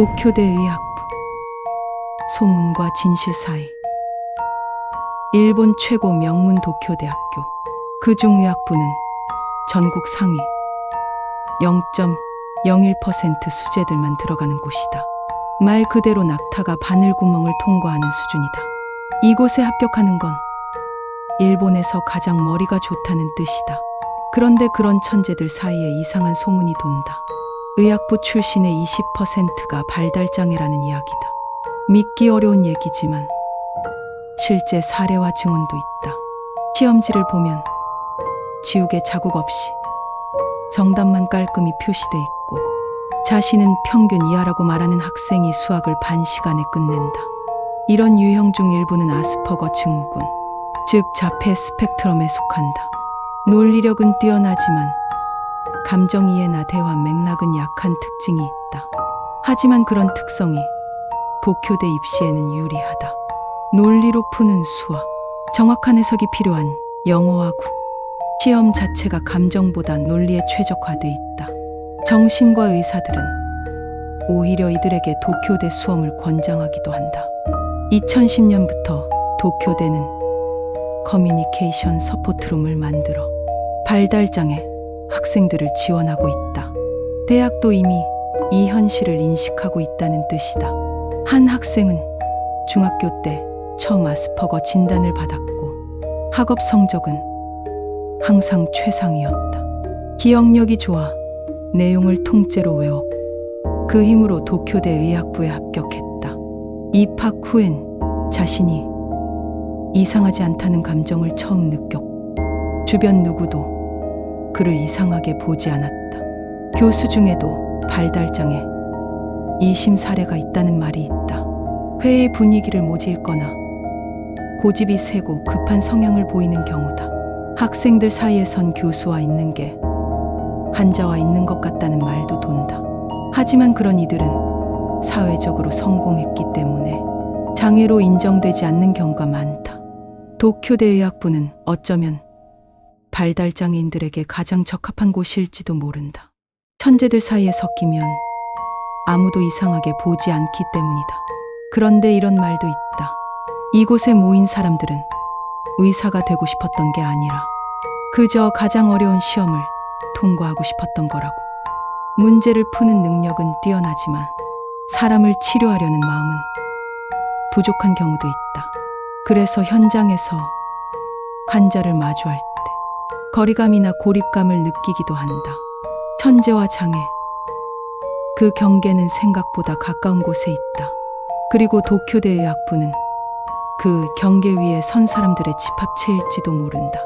도쿄대 의학부 소문과 진실 사이 일본 최고 명문 도쿄대학교 그중 의학부는 전국 상위 0.01% 수재들만 들어가는 곳이다. 말 그대로 낙타가 바늘구멍을 통과하는 수준이다. 이곳에 합격하는 건 일본에서 가장 머리가 좋다는 뜻이다. 그런데 그런 천재들 사이에 이상한 소문이 돈다. 의학부 출신의 20%가 발달장애라는 이야기다. 믿기 어려운 얘기지만 실제 사례와 증언도 있다. 시험지를 보면 지우개 자국 없이 정답만 깔끔히 표시돼 있고 자신은 평균 이하라고 말하는 학생이 수학을 반 시간에 끝낸다. 이런 유형 중 일부는 아스퍼거 증후군, 즉 자폐 스펙트럼에 속한다. 논리력은 뛰어나지만 감정 이해나 대화 맥락은 약한 특징이 있다. 하지만 그런 특성이 도쿄대 입시에는 유리하다. 논리로 푸는 수학, 정확한 해석이 필요한 영어와 국, 시험 자체가 감정보다 논리에 최적화돼 있다. 정신과 의사들은 오히려 이들에게 도쿄대 수험을 권장하기도 한다. 2010년부터 도쿄대는 커뮤니케이션 서포트룸을 만들어 발달장애 학생들을 지원하고 있다. 대학도 이미 이 현실을 인식하고 있다는 뜻이다. 한 학생은 중학교 때 처음 아스퍼거 진단을 받았고 학업 성적은 항상 최상이었다. 기억력이 좋아 내용을 통째로 외웠고 그 힘으로 도쿄대 의학부에 합격했다. 입학 후엔 자신이 이상하지 않다는 감정을 처음 느꼈고 주변 누구도 그를 이상하게 보지 않았다. 교수 중에도 발달장애, 이심 사례가 있다는 말이 있다. 회의 분위기를 모질거나 고집이 세고 급한 성향을 보이는 경우다. 학생들 사이에선 교수와 있는 게 환자와 있는 것 같다는 말도 돈다. 하지만 그런 이들은 사회적으로 성공했기 때문에 장애로 인정되지 않는 경우가 많다. 도쿄대 의학부는 어쩌면 발달장애인들에게 가장 적합한 곳일지도 모른다. 천재들 사이에 섞이면 아무도 이상하게 보지 않기 때문이다. 그런데 이런 말도 있다. 이곳에 모인 사람들은 의사가 되고 싶었던 게 아니라 그저 가장 어려운 시험을 통과하고 싶었던 거라고. 문제를 푸는 능력은 뛰어나지만 사람을 치료하려는 마음은 부족한 경우도 있다. 그래서 현장에서 환자를 마주할 때 거리감이나 고립감을 느끼기도 한다. 천재와 장애. 그 경계는 생각보다 가까운 곳에 있다. 그리고 도쿄대 의학부는 그 경계 위에 선 사람들의 집합체일지도 모른다.